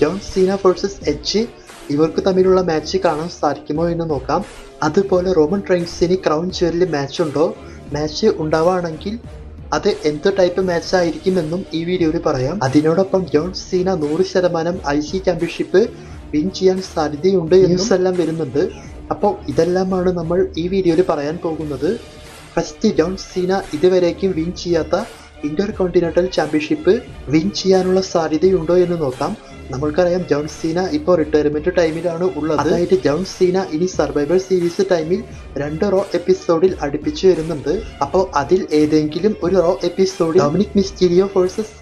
John Cena versus H ഇവർക്ക് തമ്മിലുള്ള match കാണാൻ സാധിക്കുമോ എന്ന് നോക്കാം. അതുപോലെ റോമൻ ട്രെയിൻസിന് ക്രൗൺ ചെയറിൽ മാച്ച് ഉണ്ടോ? മാച്ച് ഉണ്ടാവുകയാണെങ്കിൽ അത് എന്ത് ടൈപ്പ് മാച്ച് ആയിരിക്കുമെന്നും ഈ വീഡിയോയിൽ പറയാം. അതിനോടൊപ്പം ജോൺ സീന നൂറ് ശതമാനം ഐ സി ചാമ്പ്യൻഷിപ്പ് വിൻ ചെയ്യാൻ സാധ്യതയുണ്ട് ന്യൂസ് എല്ലാം വരുന്നുണ്ട്. അപ്പോൾ ഇതെല്ലാമാണ് നമ്മൾ ഈ വീഡിയോയിൽ പറയാൻ പോകുന്നത്. ഫസ്റ്റ് ജോൺ സീന ഇതുവരേക്കും വിൻ ചെയ്യാത്ത ഇന്റർ കോണ്ടിനെന്റൽ ചാമ്പ്യൻഷിപ്പ് വിൻ ചെയ്യാനുള്ള സാധ്യതയുണ്ടോ എന്ന് നോക്കാം. നമ്മൾക്കറിയാം ജോൺ സീന ഇപ്പോൾ റിട്ടയർമെന്റ് ടൈമിലാണ് ഉള്ളത്. അതായത് ജോൺ സീന ഇനി സർവൈവർ സീരീസ് ടൈമിൽ രണ്ട് റോ എപ്പിസോഡിൽ അടുപ്പിച്ചു വരുന്നുണ്ട്. അപ്പോൾ അതിൽ ഏതെങ്കിലും ഒരു റോ എപ്പിസോഡിൽ Dominik Mysterio versus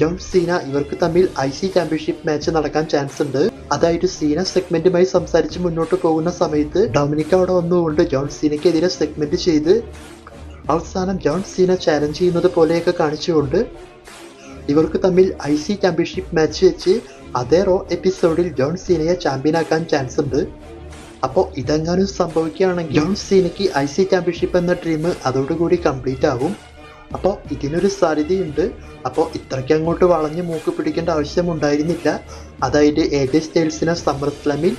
John Cena ഇവർക്ക് തമ്മിൽ ഐ സി ചാമ്പ്യൻഷിപ്പ് മാച്ച് നടക്കാൻ ചാൻസ് ഉണ്ട്. അതായത് സീന സെഗ്മെന്റുമായി സംസാരിച്ച് മുന്നോട്ട് പോകുന്ന സമയത്ത് ഡൊമിനിക് അവിടെ വന്നുകൊണ്ട് ജോൺ സീനയ്ക്കെതിരെ സെഗ്മെന്റ് ചെയ്ത് അവസാനം ജോൺ സീന ചാലഞ്ച് ചെയ്യുന്നത് പോലെയൊക്കെ കാണിച്ചുകൊണ്ട് ഇവർക്ക് തമ്മിൽ ഐ സി ചാമ്പ്യൻഷിപ്പ് മാച്ച് വെച്ച് അതേ റോ എപ്പിസോഡിൽ ജോൺ സീനയെ ചാമ്പ്യനാക്കാൻ ചാൻസ് ഉണ്ട്. അപ്പോൾ ഇതെങ്ങാനും സംഭവിക്കുകയാണെങ്കിൽ ജോൺ സീനയ്ക്ക് ഐ സി ചാമ്പ്യൻഷിപ്പ് എന്ന ഡ്രീം അതോടുകൂടി കംപ്ലീറ്റ് ആവും. അപ്പോൾ ഇതിനൊരു സാധ്യതയുണ്ട്. അപ്പോൾ ഇത്രയ്ക്ക് അങ്ങോട്ട് വളഞ്ഞ് മൂക്ക് പിടിക്കേണ്ട ആവശ്യമുണ്ടായിരുന്നില്ല അതായത് എ ജെ സ്റ്റൈൽസിനെ സമ്മർ സ്ലമിൽ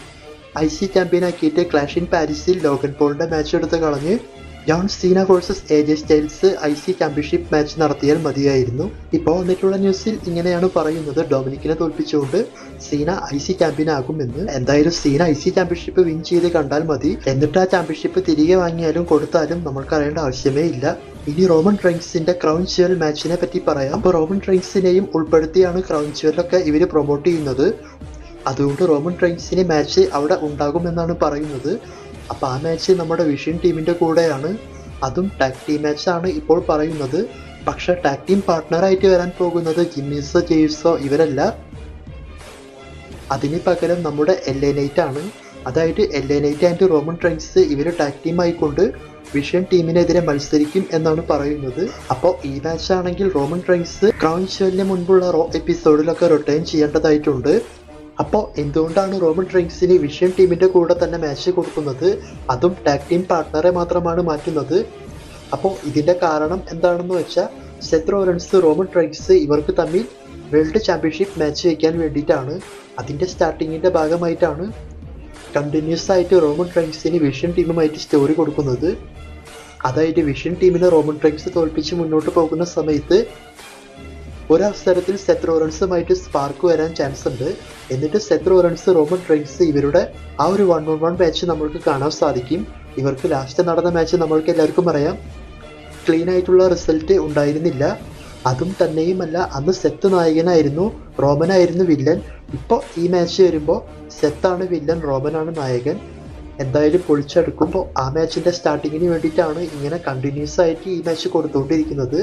ഐ സി ചാമ്പ്യനാക്കിയിട്ട് ക്ലാഷ് ഇൻ പാരീസിൽ ലോഗൻ പോളിന്റെ മാച്ച് എടുത്ത് കളഞ്ഞ് John Cena versus A J Styles I C championship match നടത്തിയാൽ മതിയായിരുന്നു. ഇപ്പോൾ വന്നിട്ടുള്ള ന്യൂസിൽ ഇങ്ങനെയാണ് പറയുന്നത്. ഡൊമിനിക്കിനെ തോൽപ്പിച്ചുകൊണ്ട് സീന ഐ സി ചാമ്പ്യൻ ആകുമെന്ന്. എന്തായാലും Cena I C championship win ചെയ്ത് കണ്ടാൽ മതി. എന്നിട്ട് ആ ചാമ്പ്യൻഷിപ്പ് തിരികെ വാങ്ങിയാലും കൊടുത്താലും നമ്മൾക്ക് അറിയേണ്ട ആവശ്യമേ ഇല്ല. ഇനി റോമൻ ട്രെയിൻസിന്റെ ക്രൗൺ ജ്വൽ മാച്ചിനെ പറ്റി പറയാം. അപ്പോൾ റോമൻ ട്രെയിൻസിനെയും ഉൾപ്പെടുത്തിയാണ് ക്രൗൺ ജ്വലൊക്കെ ഇവർ പ്രൊമോട്ട് ചെയ്യുന്നത്. അതുകൊണ്ട് റോമൻ ട്രെയിൻസിന് മാച്ച് അവിടെ ഉണ്ടാകുമെന്നാണ് പറയുന്നത്. അപ്പോൾ ആ മാച്ച് നമ്മുടെ വിഷൻ ടീമിന്റെ കൂടെയാണ്. അതും ടാക് ടീം മാച്ചാണ് ഇപ്പോൾ പറയുന്നത്. പക്ഷെ ടാക് ടീം പാർട്ട്ണറായിട്ട് വരാൻ പോകുന്നത് ജിമ്മിസോ ജെയ്സോ ഇവരല്ല. അതിന് പകരം നമ്മുടെ എൽ എ നൈറ്റ് ആണ്. അതായത് L A Knight and Roman Reigns ഇവർ ടാക് ടീം ആയിക്കൊണ്ട് വിഷൻ ടീമിനെതിരെ മത്സരിക്കും എന്നാണ് പറയുന്നത്. അപ്പോൾ ഈ മാച്ചാണെങ്കിൽ റോമൻ ട്രെയിൻസ് ക്രൗൺ ഷോലിന് മുൻപുള്ള റോ എപ്പിസോഡിലൊക്കെ റിട്ടേൺ ചെയ്യേണ്ടതായിട്ടുണ്ട്. അപ്പോൾ എന്തുകൊണ്ടാണ് റോമൻ ഡ്രിങ്ക്സിന് വിഷൻ ടീമിന്റെ കൂടെ തന്നെ മാച്ച് കൊടുക്കുന്നത്? അതും ടാഗ് ടീം പാർട്ട്ണറെ മാത്രമാണ് മാറ്റുന്നത്. അപ്പോൾ ഇതിന്റെ കാരണം എന്താണെന്ന് വെച്ചാൽ സെത്ത് റോലൻസ് റോമൻ ഡ്രിങ്ക്സ് ഇവർക്ക് തമ്മിൽ വേൾഡ് ചാമ്പ്യൻഷിപ്പ് മാച്ച് വയ്ക്കാൻ വേണ്ടിയിട്ടാണ്. അതിന്റെ സ്റ്റാർട്ടിങ്ങിന്റെ ഭാഗമായിട്ടാണ് കണ്ടിന്യൂസ് ആയിട്ട് റോമൻ ട്രെയിൻസിന് വിഷൻ ടീമുമായിട്ട് സ്റ്റോറി കൊടുക്കുന്നത്. അതായത് വിഷൻ ടീമിനെ റോമൻ ട്രെയിൻസ് തോൽപ്പിച്ച് മുന്നോട്ട് പോകുന്ന സമയത്ത് ഒരവസരത്തിൽ സെത്ത് റോറൻസുമായിട്ട് സ്പാർക്ക് വരാൻ ചാൻസ് ഉണ്ട്. എന്നിട്ട് സെത്ത് റോറൻസ് റോമൻ ട്രെയിൻസ് ഇവരുടെ ആ ഒരു വൺ വൺ വൺ മാച്ച് നമ്മൾക്ക് കാണാൻ സാധിക്കും. ഇവർക്ക് ലാസ്റ്റ് നടന്ന മാച്ച് നമ്മൾക്ക് എല്ലാവർക്കും അറിയാം. ക്ലീൻ ആയിട്ടുള്ള റിസൾട്ട് ഉണ്ടായിരുന്നില്ല. അതും തന്നെയുമല്ല അന്ന് സെത്ത് നായകനായിരുന്നു റോമനായിരുന്നു വില്ലൻ. ഇപ്പോൾ ഈ മാച്ച് വരുമ്പോൾ സെത്താണ് വില്ലൻ റോമനാണ് നായകൻ. എന്തായാലും പൊളിച്ചെടുക്കുമ്പോൾ ആ മാച്ചിന്റെ സ്റ്റാർട്ടിങ്ങിന് വേണ്ടിയിട്ടാണ് ഇങ്ങനെ കണ്ടിന്യൂസ് ആയിട്ട് ഈ മാച്ച് കൊടുത്തുകൊണ്ടിരിക്കുന്നത്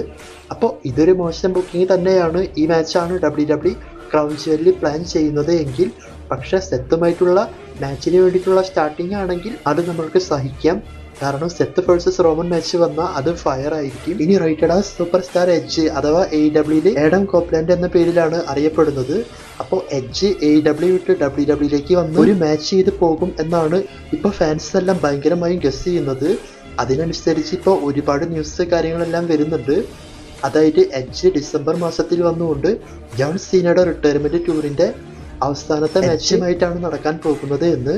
അപ്പോൾ ഇതൊരു മോശം ബുക്കിംഗ് തന്നെയാണ്. ഈ മാച്ചാണ് ഡബ്ല്യു ഡബ്ല്യു ക്രൗൺ പ്ലാൻ ചെയ്യുന്നത് എങ്കിൽ പക്ഷേ സെത്തുമായിട്ടുള്ള മാച്ചിന് വേണ്ടിയിട്ടുള്ള സ്റ്റാർട്ടിംഗ് ആണെങ്കിൽ അത് നമ്മൾക്ക് സഹിക്കാം. കാരണം സെത്ത് വേഴ്സസ് റോമൻ മാച്ച് വന്നാൽ അത് ഫയർ ആയിരിക്കും. ഇനി റൈറ്റഡ് ആ സൂപ്പർ സ്റ്റാർ എഡ്ജ് അഥവാ എ ഡബ്ല്യൂയിൽ ഏഡം കോപ്ലാൻഡ് എന്ന പേരിലാണ് അറിയപ്പെടുന്നത്. അപ്പോൾ എഡ്ജ് എ ഡബ്ല്യു ഇട്ട് ഡബ്ല്യു ഡബ്ല്യൂയിലേക്ക് വന്ന് ഒരു മാച്ച് ചെയ്ത് പോകും എന്നാണ് ഇപ്പോൾ ഫാൻസ് എല്ലാം ഭയങ്കരമായും ഗസ് ചെയ്യുന്നത്. അതിനനുസരിച്ച് ഇപ്പോൾ ഒരുപാട് ന്യൂസ് കാര്യങ്ങളെല്ലാം വരുന്നുണ്ട്. അതായത് എഡ്ജ് ഡിസംബർ മാസത്തിൽ വന്നുകൊണ്ട് ജോൺ സീനയുടെ റിട്ടയർമെന്റ് ടൂറിന്റെ അവസാനത്തെ മാച്ചുമായിട്ടാണ് നടക്കാൻ പോകുന്നത് എന്ന്.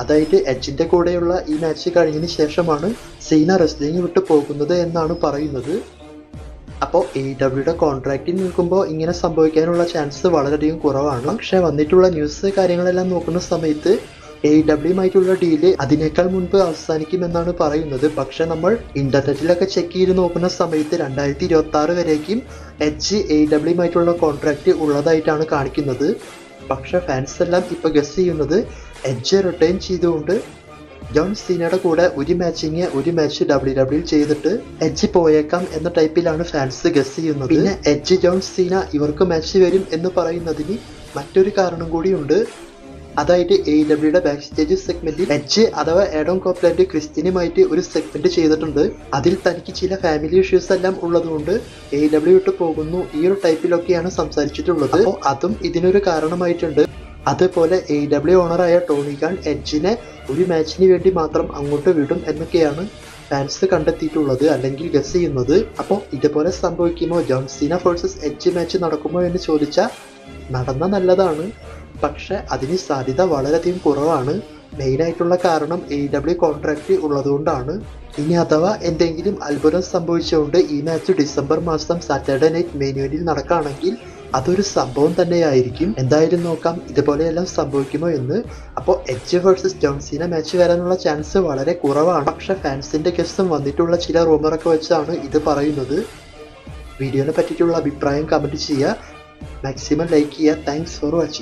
അതായത് എച്ചിന്റെ കൂടെയുള്ള ഈ മാച്ച് കഴിഞ്ഞതിന് ശേഷമാണ് സീന റെസ്ലിംഗ് വിട്ട് പോകുന്നത് എന്നാണ് പറയുന്നത്. അപ്പോൾ എ ഡബ്ല്യുടെ കോൺട്രാക്റ്റിൽ നിൽക്കുമ്പോൾ ഇങ്ങനെ സംഭവിക്കാനുള്ള ചാൻസ് വളരെയധികം കുറവാണ്. പക്ഷേ വന്നിട്ടുള്ള ന്യൂസ് കാര്യങ്ങളെല്ലാം നോക്കുന്ന സമയത്ത് എ ഡബ്ല്യുമായിട്ടുള്ള ഡീൽ അതിനേക്കാൾ മുൻപ് അവസാനിക്കുമെന്നാണ് പറയുന്നത്. പക്ഷെ നമ്മൾ ഇന്റർനെറ്റിലൊക്കെ ചെക്ക് ചെയ്ത് നോക്കുന്ന സമയത്ത് രണ്ടായിരത്തി ഇരുപത്തി ആറ് വരേക്കും എച്ച് എ ഡബ്ല്യുമായിട്ടുള്ള കോൺട്രാക്റ്റ് ഉള്ളതായിട്ടാണ് കാണിക്കുന്നത്. പക്ഷെ ഫാൻസ് എല്ലാം ഇപ്പൊ ഗസ് ചെയ്യുന്നത് എഡ്ജ് റിട്ടേൺ ചെയ്തുകൊണ്ട് ജോൺ സീനയുടെ കൂടെ ഒരു മാച്ചിങ് ഒരു മാച്ച് ഡബ്ല്യു ഡബ്ല്യു ചെയ്തിട്ട് എഡ്ജ് പോയേക്കാം എന്ന ടൈപ്പിലാണ് ഫാൻസ് ഗസ് ചെയ്യുന്നത്. പിന്നെ എഡ്ജ് ജോൺ സീന ഇവർക്ക് മാച്ച് വരും എന്ന് പറയുന്നതിന് മറ്റൊരു കാരണം കൂടിയുണ്ട് അതായിട്ട് എ ഡബ്ല്യുടെ ബാക്ക് സ്റ്റേജ് സെഗ്മെന്റിൽ എച്ച് അഥവാ ഏഡോം കോപ്ലാൻഡ് ക്രിസ്ത്യനുമായിട്ട് ഒരു സെഗ്മെന്റ് ചെയ്തിട്ടുണ്ട്. അതിൽ തനിക്ക് ചില ഫാമിലി ഇഷ്യൂസ് എല്ലാം ഉള്ളതുകൊണ്ട് എ ഡബ്ല്യു ഇട്ട് പോകുന്നു ഈ ഒരു ടൈപ്പിലൊക്കെയാണ് സംസാരിച്ചിട്ടുള്ളത്. അപ്പോൾ അതും ഇതിനൊരു കാരണമായിട്ടുണ്ട്. അതുപോലെ എ ഡബ്ല്യു ഓണറായ ടോണി ഖാൻ എഡ്ജിനെ ഒരു മാച്ചിന് വേണ്ടി മാത്രം അങ്ങോട്ട് വിടും എന്നൊക്കെയാണ് ഫാൻസ് കണ്ടെത്തിയിട്ടുള്ളത് അല്ലെങ്കിൽ ഗസ് ചെയ്യുന്നത്. അപ്പോൾ ഇതുപോലെ സംഭവിക്കുമോ? John Cena versus Edge match നടക്കുമോ എന്ന് ചോദിച്ചാൽ നടന്ന നല്ലതാണ്. പക്ഷേ അതിന് സാധ്യത വളരെയധികം കുറവാണ്. മെയിനായിട്ടുള്ള കാരണം എ ഡബ്ല്യു കോൺട്രാക്റ്റ് ഉള്ളതുകൊണ്ടാണ്. ഇനി അഥവാ എന്തെങ്കിലും അത്ഭുതം സംഭവിച്ചുകൊണ്ട് ഈ മാച്ച് ഡിസംബർ മാസം സാറ്റർഡേ നൈറ്റ് മെനുവിനിൽ നടക്കുകയാണെങ്കിൽ അതൊരു സംഭവം തന്നെയായിരിക്കും. എന്തായാലും നോക്കാം ഇതുപോലെയെല്ലാം സംഭവിക്കുമോ എന്ന്. അപ്പോൾ H versus John Cena match വരാനുള്ള ചാൻസ് വളരെ കുറവാണ്. പക്ഷെ ഫാൻസിന്റെ ഗസ്റ്റും വന്നിട്ടുള്ള ചില റൂമറൊക്കെ വെച്ചാണ് ഇത് പറയുന്നത്. വീഡിയോനെ പറ്റിയിട്ടുള്ള അഭിപ്രായം കമന്റ് ചെയ്യുക. മാക്സിമം ലൈക്ക് ചെയ്യുക. Thanks for watching